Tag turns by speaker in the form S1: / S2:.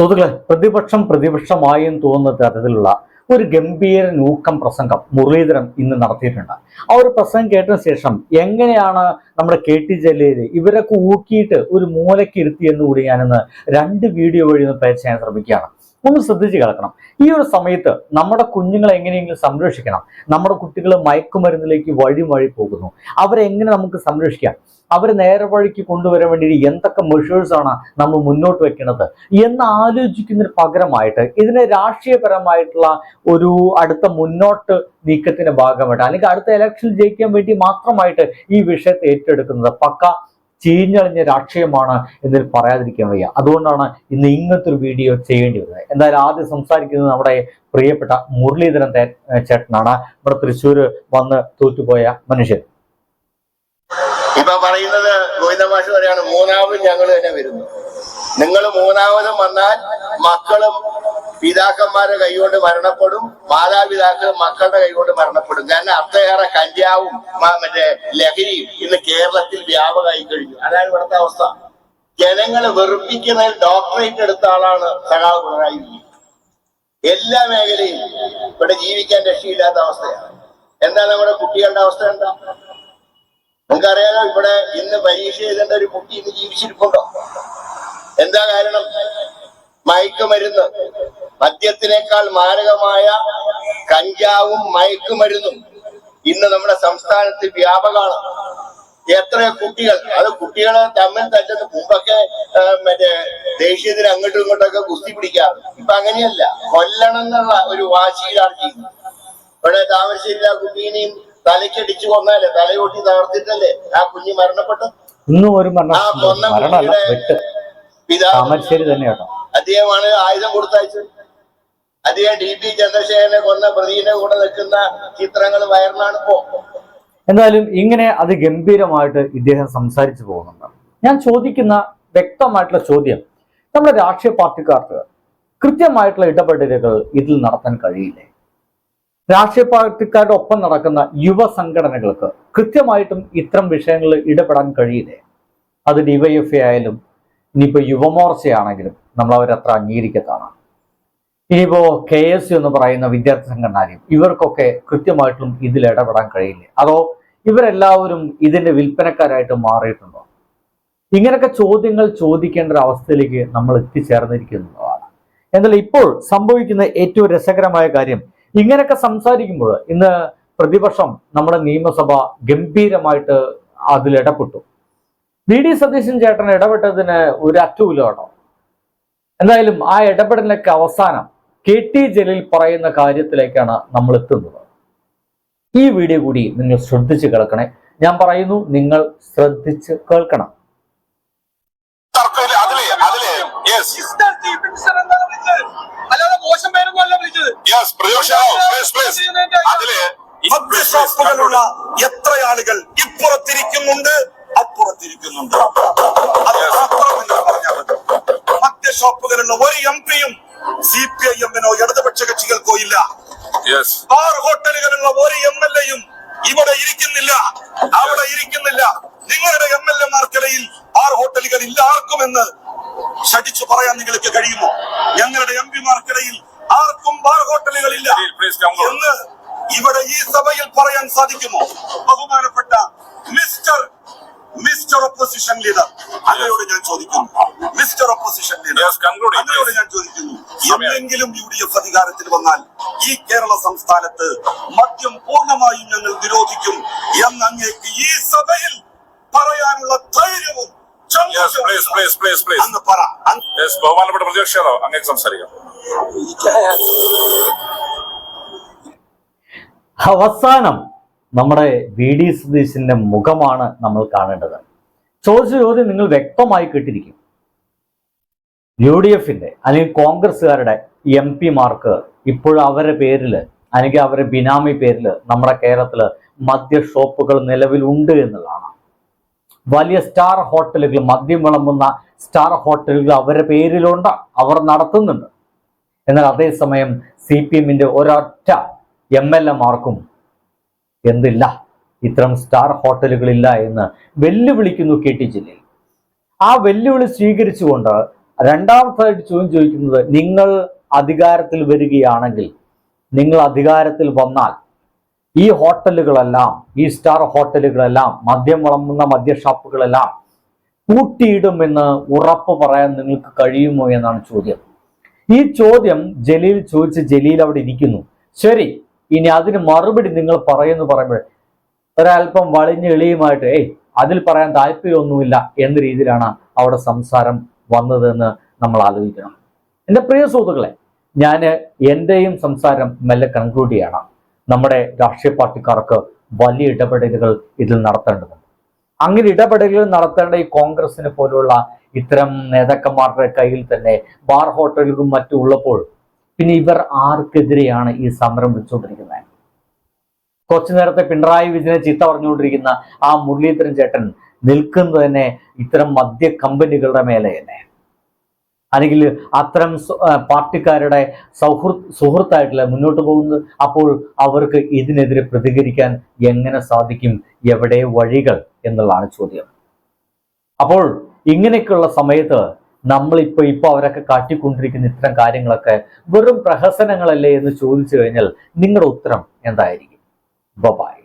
S1: സുഹൃത്തുക്കളെ പ്രതിപക്ഷം പ്രതിപക്ഷമായി തോന്നുന്ന തരത്തിലുള്ള ഒരു ഗംഭീര നൂക്കം പ്രസംഗം മുരളീധരൻ ഇന്ന് നടത്തിയിട്ടുണ്ട്. ആ ഒരു പ്രസംഗം കേട്ടതിന് ശേഷം എങ്ങനെയാണ് നമ്മുടെ കെ ടി ജലീൽ ഇവരൊക്കെ ഊക്കിയിട്ട് ഒരു മൂലയ്ക്ക് ഇരുത്തി എന്ന് കൂടി ഞാനിന്ന് രണ്ട് വീഡിയോ വഴി ഒന്ന് പ്ലേ ചെയ്യാൻ ശ്രമിക്കുകയാണ്. ഒന്ന് ശ്രദ്ധിച്ച് കിടക്കണം. ഈ ഒരു സമയത്ത് നമ്മുടെ കുഞ്ഞുങ്ങളെ എങ്ങനെയെങ്കിലും സംരക്ഷിക്കണം. നമ്മുടെ കുട്ടികൾ മയക്കുമരുന്നിലേക്ക് വഴി വഴി പോകുന്നു. അവരെ എങ്ങനെ നമുക്ക് സംരക്ഷിക്കാം? അവരെ നേരെ വഴിക്ക് കൊണ്ടുവരാൻ വേണ്ടി എന്തൊക്കെ മെഷേഴ്സാണ് നമ്മൾ മുന്നോട്ട് വെക്കുന്നത് എന്ന് ആലോചിക്കുന്നതിന് പകരമായിട്ട് ഇതിനെ രാഷ്ട്രീയപരമായിട്ടുള്ള ഒരു അടുത്ത മുന്നോട്ട് നീക്കത്തിന്റെ ഭാഗമായിട്ട് അല്ലെങ്കിൽ അടുത്ത ഇലക്ഷൻ ജയിക്കാൻ വേണ്ടി മാത്രമായിട്ട് ഈ വിഷയത്തെ ഏറ്റെടുക്കുന്നത് പക്ക ചീഞ്ഞളിഞ്ഞ രാഷ്ട്രീയമാണ് എന്നതിൽ പറയാതിരിക്കാൻ വയ്യ. അതുകൊണ്ടാണ് ഇന്ന് ഇങ്ങനത്തെ ഒരു വീഡിയോ ചെയ്യേണ്ടി വരുന്നത്. എന്തായാലും ആദ്യം സംസാരിക്കുന്നത് നമ്മുടെ പ്രിയപ്പെട്ട മുരളീധരൻ ചേട്ടനാണ്. നമ്മുടെ തൃശ്ശൂര് വന്ന് തോറ്റുപോയ മനുഷ്യൻ.
S2: ഇപ്പൊ പറയുന്നത് ഗോവിന്ദമാഷ് പറയാണ് മൂന്നാമതും ഞങ്ങൾ തന്നെ വരുന്നു. നിങ്ങൾ മൂന്നാമതും വന്നാൽ മക്കളും പിതാക്കന്മാരുടെ കൈകൊണ്ട് മരണപ്പെടും മാതാപിതാക്കൾ മക്കളുടെ കൈകൊണ്ട് മരണപ്പെടും. കാരണം അത്രയേറെ കഞ്ചാവും മറ്റേ ലഹരിയും ഇന്ന് കേരളത്തിൽ വ്യാപകമായി കഴിഞ്ഞു. അതാണ് ഇവിടുത്തെ അവസ്ഥ. ജനങ്ങളെ വെറുപ്പിക്കുന്നതിൽ ഡോക്ടറേറ്റ് എടുത്ത ആളാണ് സഖാവ് പിണറായി എല്ലാ മേഖലയും ഇവിടെ ജീവിക്കാൻ രക്ഷയില്ലാത്ത അവസ്ഥയാണ്. എന്താ നമ്മുടെ കുട്ടികളുടെ അവസ്ഥ എന്താ? നിങ്ങൾക്കറിയാലോ ഇവിടെ ഇന്ന് പരീക്ഷ എഴുതേണ്ട ഒരു കുട്ടി ഇന്ന് ജീവിച്ചിരിപ്പുണ്ടോ? എന്താ കാരണം? മയക്കുമരുന്ന്. മദ്യത്തിനേക്കാൾ മാരകമായ കഞ്ചാവും മയക്കുമരുന്നും ഇന്ന് നമ്മുടെ സംസ്ഥാനത്ത് വ്യാപകമാണ്. എത്ര കുട്ടികൾ അത് കുട്ടികളെ തമ്മിൽ തന്നെ മുമ്പൊക്കെ മറ്റേ ദേശീയത്തിന് അങ്ങോട്ടും ഇങ്ങോട്ടൊക്കെ കുസ്തി പിടിക്കാറ്. ഇപ്പൊ അങ്ങനെയല്ല കൊല്ലണം എന്നുള്ള ഒരു വാശിയിലാണ് ചെയ്യുന്നത്. ഇവിടെ താമരശ്ശേരി ആ കുട്ടീനെയും തലയ്ക്കടിച്ചു കൊന്നാലേ തലയൊട്ടി തകർത്തിട്ടല്ലേ ആ കുഞ്ഞ് മരണപ്പെട്ടത്?
S1: ഇന്നും ഒരു
S2: ആ കൊന്ന കുട്ടിയുടെ പിതാവ്
S1: താമരശ്ശേരി
S2: അദ്ദേഹമാണ് ആയുധം കൊടുത്തയച്ചത്. അദ്ദേഹം ഡി പി ചന്ദ്രശേഖരനെ കൊന്ന പ്രതിയുടെ കൂടെ നിൽക്കുന്ന ചിത്രങ്ങൾ പോ.
S1: എന്തായാലും ഇങ്ങനെ അതിഗംഭീരമായിട്ട് ഇദ്ദേഹം സംസാരിച്ചു പോകുന്നുണ്ട്. ഞാൻ ചോദിക്കുന്ന വ്യക്തമായിട്ടുള്ള ചോദ്യം നമ്മുടെ രാഷ്ട്രീയ പാർട്ടിക്കാർക്ക് കൃത്യമായിട്ടുള്ള ഇടപെടലുകൾ ഇതിൽ നടത്താൻ കഴിയില്ലേ? രാഷ്ട്രീയ പാർട്ടിക്കാരുടെ ഒപ്പം നടക്കുന്ന യുവ സംഘടനകൾക്ക് കൃത്യമായിട്ടും ഇത്തരം വിഷയങ്ങളിൽ ഇടപെടാൻ കഴിയില്ലേ? അത് ഡിവൈഎഫ്ഐ ആയാലും ഇനിയിപ്പോൾ യുവമോർച്ചയാണെങ്കിലും നമ്മൾ അവരത്ര അംഗീകരിക്കത്താണ്? ഇനിയിപ്പോ കെ എസ് എന്ന് പറയുന്ന വിദ്യാർത്ഥി സംഘടനയും ഇവർക്കൊക്കെ കൃത്യമായിട്ടും ഇതിൽ ഇടപെടാൻ കഴിയില്ലേ? അതോ ഇവരെല്ലാവരും ഇതിന്റെ വിൽപ്പനക്കാരായിട്ട് മാറിയിട്ടുണ്ടോ? ഇങ്ങനൊക്കെ ചോദ്യങ്ങൾ ചോദിക്കേണ്ട ഒരു അവസ്ഥയിലേക്ക് നമ്മൾ എത്തിച്ചേർന്നിരിക്കുന്നതാണ്. എന്നാൽ ഇപ്പോൾ സംഭവിക്കുന്ന ഏറ്റവും രസകരമായ കാര്യം ഇങ്ങനൊക്കെ സംസാരിക്കുമ്പോൾ ഇന്ന് പ്രതിപക്ഷം നമ്മുടെ നിയമസഭ ഗംഭീരമായിട്ട് അതിൽ ഇടപെട്ടു. വി. ഡി. സതീശൻ ചേട്ടൻ ഇടപെട്ടതിന് ഒരു അറ്റവുമില്ല എന്തായാലും ആ ഇടപെടലിനൊക്കെ അവസാനം കെ ടി ജലീൽ പറയുന്ന കാര്യത്തിലേക്കാണ് നമ്മൾ എത്തുന്നത് ഈ വീഡിയോ കൂടി നിങ്ങൾ ശ്രദ്ധിച്ച് കേൾക്കണേ. ഞാൻ പറയുന്നു നിങ്ങൾ ശ്രദ്ധിച്ച് കേൾക്കണം.
S3: മദ്യഷോപ്പുകളുള്ള എത്ര ആളുകൾ ഇപ്പുറത്തിരിക്കുന്നുണ്ട് അപ്പുറത്തിരിക്കുന്നുണ്ട്. അത് മാത്രമെന്ന് പറഞ്ഞാൽ മതി. മദ്യഷോപ്പുകളുള്ള ഒരു എം പിയും സി പി ഐ എമ്മിനോ ഇടതുപക്ഷ കക്ഷികൾക്കോ ഇല്ല. ബാർ ഹോട്ടലുകളുള്ള ഒരു എം എൽ എയും ഇവിടെ ഇരിക്കുന്നില്ല. അവിടെ ഇരിക്കുന്നില്ല. നിങ്ങളുടെ എം എൽ എമാർക്കിടയിൽ ബാർ ഹോട്ടലുകൾ ഇല്ല ആർക്കുമെന്ന് ഷടിച്ചു പറയാൻ നിങ്ങൾക്ക് കഴിയുമോ? ഞങ്ങളുടെ എം പിമാർക്കിടയിൽ ആർക്കും ബാർ ഹോട്ടലുകളില്ല എന്ന് ഇവിടെ ഈ സഭയിൽ പറയാൻ സാധിക്കുമോ? ബഹുമാനപ്പെട്ട മിസ്റ്റർ മിസ്റ്റർ ഒപ്പോസിഷൻ ലീഡർ അങ്ങയോട് ഞാൻ ചോദിക്കുന്നു. മിസ്റ്റർ ഒപ്പോസിഷൻ ലീഡർ അങ്ങയോട് ഞാൻ ചോദിക്കുന്നു. എന്തെങ്കിലും യു ഡി എഫ് അധികാരത്തിൽ വന്നാൽ ഈ കേരള സംസ്ഥാനത്ത് മദ്യം പൂർണമായും ഞങ്ങൾ നിരോധിക്കും എന്ന് അങ്ങേക്ക് ഈ സഭയിൽ പറയാനുള്ള ധൈര്യവും അങ്ങ് പറ.
S4: ബഹുമാനപ്പെട്ട പ്രതിപക്ഷോ അങ്ങേക്ക് സംസാരിക്കാം.
S1: അവസാനം നമ്മുടെ വി ഡി സതീശിന്റെ മുഖമാണ് നമ്മൾ കാണേണ്ടത്. ചോദിച്ച ചോദ്യം നിങ്ങൾ വ്യക്തമായി കേട്ടിരിക്കും. യു ഡി എഫിന്റെ അല്ലെങ്കിൽ കോൺഗ്രസ്സുകാരുടെ എം പിമാർക്ക് ഇപ്പോൾ അവരുടെ പേരിൽ അല്ലെങ്കിൽ അവരുടെ ബിനാമി പേരിൽ നമ്മുടെ കേരളത്തിൽ മദ്യ ഷോപ്പുകൾ നിലവിലുണ്ട് എന്നുള്ളതാണ്. വലിയ സ്റ്റാർ ഹോട്ടലുകൾ മദ്യം വിളമ്പുന്ന സ്റ്റാർ ഹോട്ടലുകൾ അവരുടെ പേരിലുണ്ട് അവർ നടത്തുന്നുണ്ട്. എന്നാൽ അതേസമയം സി പി എമ്മിന്റെ ഒരൊറ്റ എം എൽ എമാർക്കും എന്തില്ല? ഇത്തരം സ്റ്റാർ ഹോട്ടലുകളില്ല എന്ന് വെല്ലുവിളിക്കുന്നു കെ ടി ജലീൽ. ആ വെല്ലുവിളി സ്വീകരിച്ചുകൊണ്ട് രണ്ടാമതായിട്ട് ചോദ്യം ചോദിക്കുന്നത് നിങ്ങൾ അധികാരത്തിൽ വരികയാണെങ്കിൽ നിങ്ങൾ അധികാരത്തിൽ വന്നാൽ ഈ ഹോട്ടലുകളെല്ലാം ഈ സ്റ്റാർ ഹോട്ടലുകളെല്ലാം മദ്യം വിളമ്പുന്ന മദ്യ ഷാപ്പുകളെല്ലാം പൂട്ടിയിടുമെന്ന് ഉറപ്പ് പറയാൻ നിങ്ങൾക്ക് കഴിയുമോ എന്നാണ് ചോദ്യം. ഈ ചോദ്യം ജലീൽ ചോദിച്ച് ജലീൽ അവിടെ ഇരിക്കുന്നു. ശരി ഇനി അതിന് മറുപടി നിങ്ങൾ പറയുന്നു പറയുമ്പോൾ ഒരല്പം വളിഞ്ഞ് എളിയുമായിട്ട് ഏയ് അതിൽ പറയാൻ താല്പര്യമൊന്നുമില്ല എന്ന രീതിയിലാണ് അവിടെ സംസാരം വന്നതെന്ന് നമ്മൾ ആലോചിക്കണം. എന്റെ പ്രിയ സുഹൃത്തുക്കളെ ഞാൻ എന്റെയും സംസാരം മെല്ലെ കൺക്ലൂഡ് ചെയ്യണം. നമ്മുടെ രാഷ്ട്രീയ പാർട്ടിക്കാർക്ക് വലിയ ഇടപെടലുകൾ ഇതിൽ നടത്തേണ്ടതുണ്ട്. അങ്ങനെ ഇടപെടലുകൾ നടത്തേണ്ട ഈ കോൺഗ്രസിനെ പോലുള്ള ഇത്തരം നേതാക്കന്മാരുടെ കയ്യിൽ തന്നെ ബാർ ഹോട്ടലുകളും മറ്റും ഉള്ളപ്പോൾ പിന്നെ ഇവർ ആർക്കെതിരെയാണ് ഈ സമരം വെച്ചുകൊണ്ടിരിക്കുന്നത്? കുറച്ചു നേരത്തെ പിണറായി വിജയനെ ചീത്ത പറഞ്ഞുകൊണ്ടിരിക്കുന്ന ആ മുരളീധരൻ ചേട്ടൻ നിൽക്കുന്നത് തന്നെ ഇത്തരം മദ്യ കമ്പനികളുടെ മേലെ തന്നെ. അല്ലെങ്കിൽ അത്തരം പാർട്ടിക്കാരുടെ സൗഹൃദ സുഹൃത്തായിട്ടില്ല മുന്നോട്ട് പോകുന്നത് അപ്പോൾ അവർക്ക് ഇതിനെതിരെ പ്രതികരിക്കാൻ എങ്ങനെ സാധിക്കും? എവിടെ വഴികൾ? എന്നുള്ളതാണ് ചോദ്യം. അപ്പോൾ ഇങ്ങനെയൊക്കെയുള്ള സമയത്ത് നമ്മളിപ്പോൾ ഇപ്പോൾ അവരൊക്കെ കാട്ടിക്കൊണ്ടിരിക്കുന്ന ഇത്തരം കാര്യങ്ങളൊക്കെ വെറും പ്രഹസനങ്ങളല്ലേ എന്ന് ചോദിച്ചു കഴിഞ്ഞാൽ നിങ്ങളുടെ ഉത്തരം എന്തായിരിക്കും? ബൈ